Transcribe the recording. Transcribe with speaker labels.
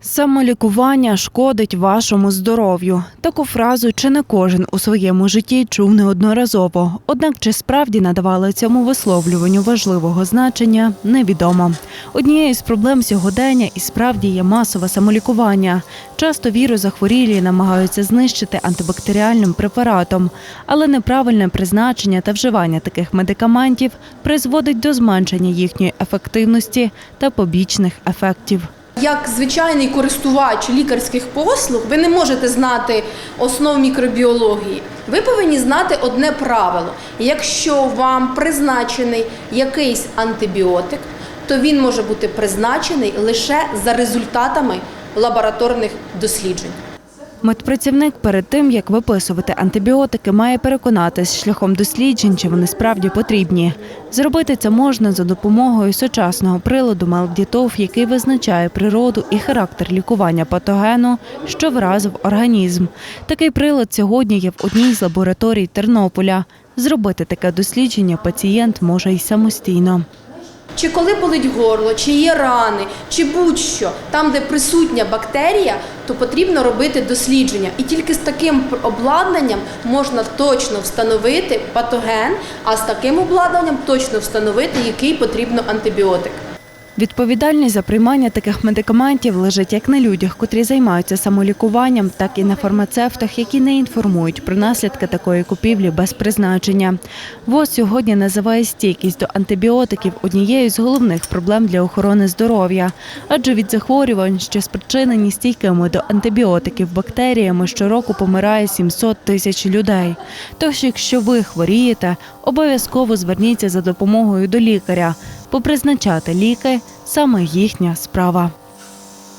Speaker 1: Самолікування шкодить вашому здоров'ю. Таку фразу чи не кожен у своєму житті чув неодноразово. Однак чи справді надавали цьому висловлюванню важливого значення, невідомо. Однією з проблем сьогодення і справді є масове самолікування. Часто вірус-захворілі намагаються знищити антибактеріальним препаратом, але неправильне призначення та вживання таких медикаментів призводить до зменшення їхньої ефективності та побічних ефектів.
Speaker 2: Як звичайний користувач лікарських послуг, ви не можете знати основ мікробіології. Ви повинні знати одне правило: якщо вам призначений якийсь антибіотик, то він може бути призначений лише за результатами лабораторних досліджень.
Speaker 1: Медпрацівник перед тим, як виписувати антибіотики, має переконатись шляхом досліджень, чи вони справді потрібні. Зробити це можна за допомогою сучасного приладу Мелдітов, який визначає природу і характер лікування патогену, що вразив організм. Такий прилад сьогодні є в одній з лабораторій Тернополя. Зробити таке дослідження пацієнт може й самостійно.
Speaker 2: Чи коли болить горло, чи є рани, чи будь-що, там, де присутня бактерія, то потрібно робити дослідження. І тільки з таким обладнанням можна точно встановити патоген, а з таким обладнанням точно встановити, який потрібно антибіотик.
Speaker 1: Відповідальність за приймання таких медикаментів лежить як на людях, котрі займаються самолікуванням, так і на фармацевтах, які не інформують про наслідки такої купівлі без призначення. ВОЗ сьогодні називає стійкість до антибіотиків однією з головних проблем для охорони здоров'я, адже від захворювань, що спричинені стійкими до антибіотиків бактеріями, щороку помирає 700 тисяч людей. Тож, якщо ви хворієте, обов'язково зверніться за допомогою до лікаря, бо призначати ліки саме їхня справа.